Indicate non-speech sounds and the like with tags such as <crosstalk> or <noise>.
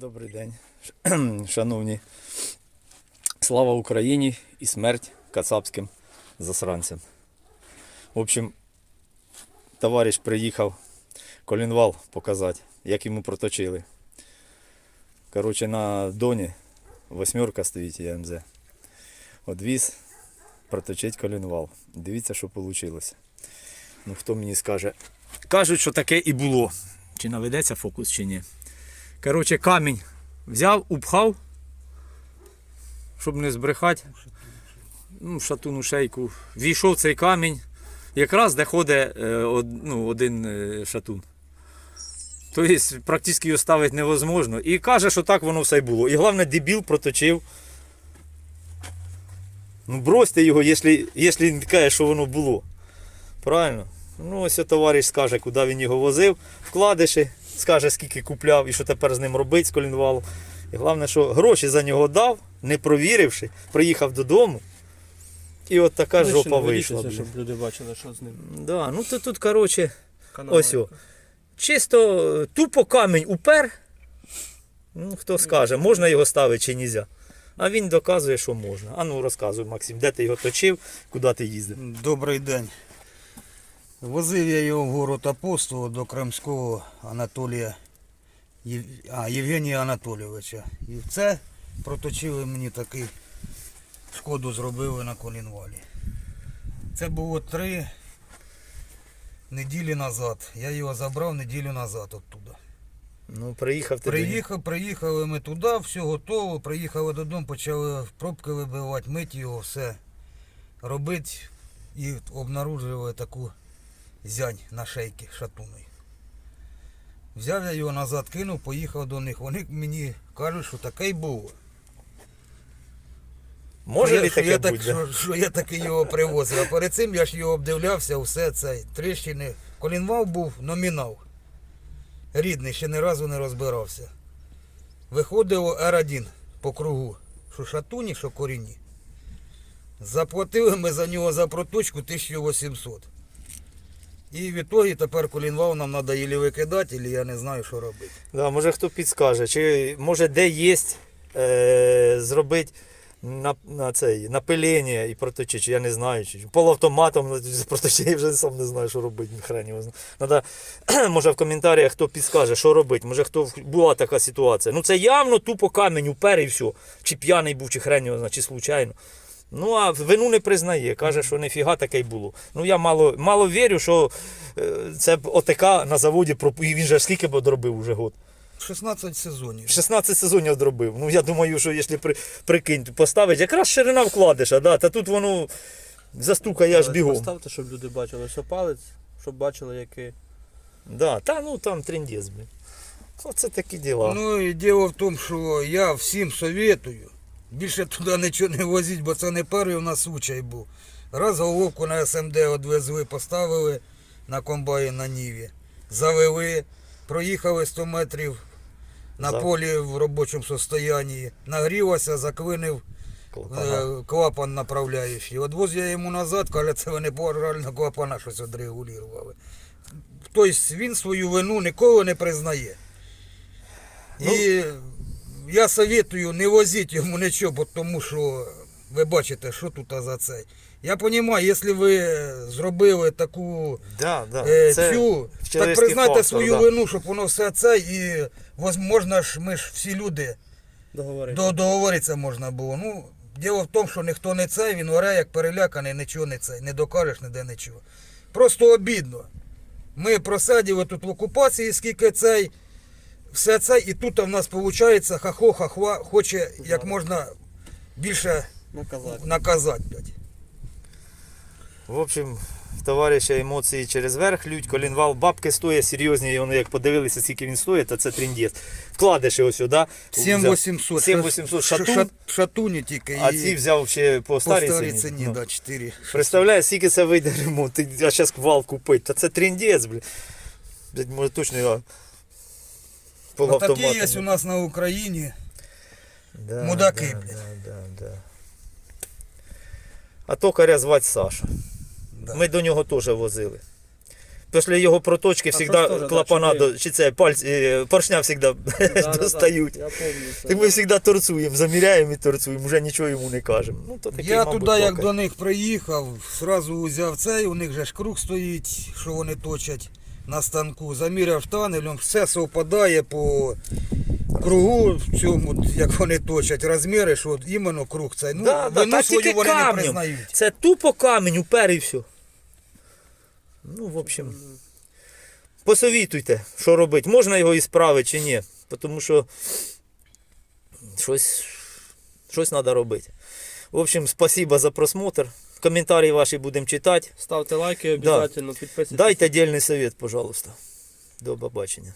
Добрий день, <clears throat> шановні. Слава Україні і смерть кацапським засранцям. В общем, товариш приїхав колінвал показати, як йому проточили. Коротше, на доні восьмерка стоїть ЯМЗ. Одвіз проточить колінвал. Дивіться, що вийшло. Ну, хто мені скаже. Кажуть, що таке і було. Чи наведеться фокус, чи ні. Коротше, камінь взяв, упхав, щоб не збрехати. Ну, шатуну шейку. Війшов цей камінь, якраз де ходить е, ну, один е, шатун. Тобто практично його ставити невозможно. І каже, що так воно все й було. І головне, дебіл проточив. Ну бросьте його, якщо, якщо він каже, що воно було. Правильно? Ну, ось товариш скаже, куди він його возив, вкладиші, скаже, скільки купляв і що тепер з ним робити з колінвалом. І головне, що гроші за нього дав, не провіривши, приїхав додому. І от така Ну, жопа вийшла. блін. щоб люди бачили, що з ним. Да, ну то тут, коротше, Канал Ось о. чисто е, тупо камінь упер. Ну, хто скаже, можна його ставити чи нельзя. А він доказує, що можна. А ну розказуй, Максим, де ти його точив, куди ти їздив. Добрий день. Возив я його в город Апостол до Кримського Анатолія Єв... а, Євгенія Анатолійовича. І це проточили мені такий шкоду зробили на колінвалі. Це було три неділі назад. Я його забрав неділю назад оттуда. Ну, приїхав ти. Приїхав, приїхали ми туди, все готово. Приїхали додому, почали пробки вибивати, мити його, все робити. І обнаружили таку зянь на шейки шатуною. Взяв я його назад, кинув, поїхав до них. Вони мені кажуть, що таке й було. Може я, що, я так, що, що я таки його привозив. А перед цим я ж його обдивлявся, все це, тріщини. Колінвал був номінал. Рідний, ще ні разу не розбирався. Виходило Р1 по кругу. Що шатуні, що корінні. Заплатили ми за нього за проточку 1800. І відтоді тепер колінвал нам треба викидати, ілі я не знаю, що робити. Да, може хто підскаже, чи може де є е, зробити на, на цей, напилення і проточити, чи я не знаю, чи полуавтоматом проточити, я вже сам не знаю, що робити, хрен його. Надо, може в коментарях хто підскаже, що робити, може хто була така ситуація. Ну це явно тупо камінь упер і все. Чи п'яний був, чи хрен його знає, чи случайно. Ну, а вину не признає, каже, що ніфіга таке й було. Ну я мало, мало вірю, що е, це б ОТК на заводі і він же ж скільки б одробив уже год. 16 сезонів. 16 сезонів одробив. Ну я думаю, що якщо при, прикинь, поставить, якраз ширина вкладиша, да, та тут воно застукає аж бігом. Поставте, щоб люди бачили, що палець, щоб бачили, який. Да, та ну там трендець, блін. Оце такі діла. Ну і діло в тому, що я всім советую. Більше туди нічого не возіть, бо це не перший у нас случай був. Раз головку на СМД одвезли, поставили на комбайн на Ніві. Завели, проїхали 100 метрів на За- полі в робочому состоянні. Нагрілося, заклинив е, клапан направляючий. Одвоз я йому назад, каже, це вони реально клапана щось відрегулювали. Тобто він свою вину ніколи не признає. Ну- І я советую не возіть йому нічого, бо тому що ви бачите, що тут за це. Я розумію, якщо ви зробили таку Да, да. е, це цю, так признайте фактор, свою да. вину, щоб воно все це і можна ж, ми ж всі люди. Договорити. Договоритися можна було. Ну, діло в тому, що ніхто не цей, він оре як переляканий, нічого не цей, не докажеш ніде нічого. Просто обідно. Ми просадили тут в окупації, скільки цей, все це, і тут в нас виходить хахо хахва хоче як можна більше Наказати. наказати. блядь. В общем, товариша емоції через верх лють, колінвал, бабки стоять серйозні, і вони як подивилися, скільки він стоїть, то це трендець. Вкладиш ось сюди. 7800. 7800 Ш- шатун, Шатуні тільки. а ці взяв ще по по старій старій ціні. ціні, Ну. да, 4. Представляєш, скільки це вийде ремонт, а зараз вал купить, та це трендець, блін. Блядь, може точно його Ну, такі є у нас на Україні. Да, мудаки, да, блядь. да, да, да. А токаря звати Саша. Да. Ми до нього теж возили. після його проточки завжди теж, да, клапана, чи це пальці, е, поршня завжди <laughs> Да-да-да, достають. Я пам'ятаю. І ми завжди торцуємо, заміряємо і торцуємо, вже нічого йому не кажемо. Ну, то такий, Я мабуть, туди, як токар. до них приїхав, зразу узяв цей, у них же ж круг стоїть, що вони точать на станку. Заміряв штанелем, все совпадає по кругу в цьому, як вони точать, розміри, що от іменно круг цей. Ну, Да, да, вину та свою тільки вони не признають. Це тупо камінь, упер і все. Ну, в общем, посовітуйте, що робити. Можна його і справити чи ні. Тому що щось, щось треба робити. В общем, спасибо за просмотр. Коментарі ваші будемо читати. Ставте лайки обов'язково, підписуйтесь. Дайте дільний совет, пожалуйста. До побачення.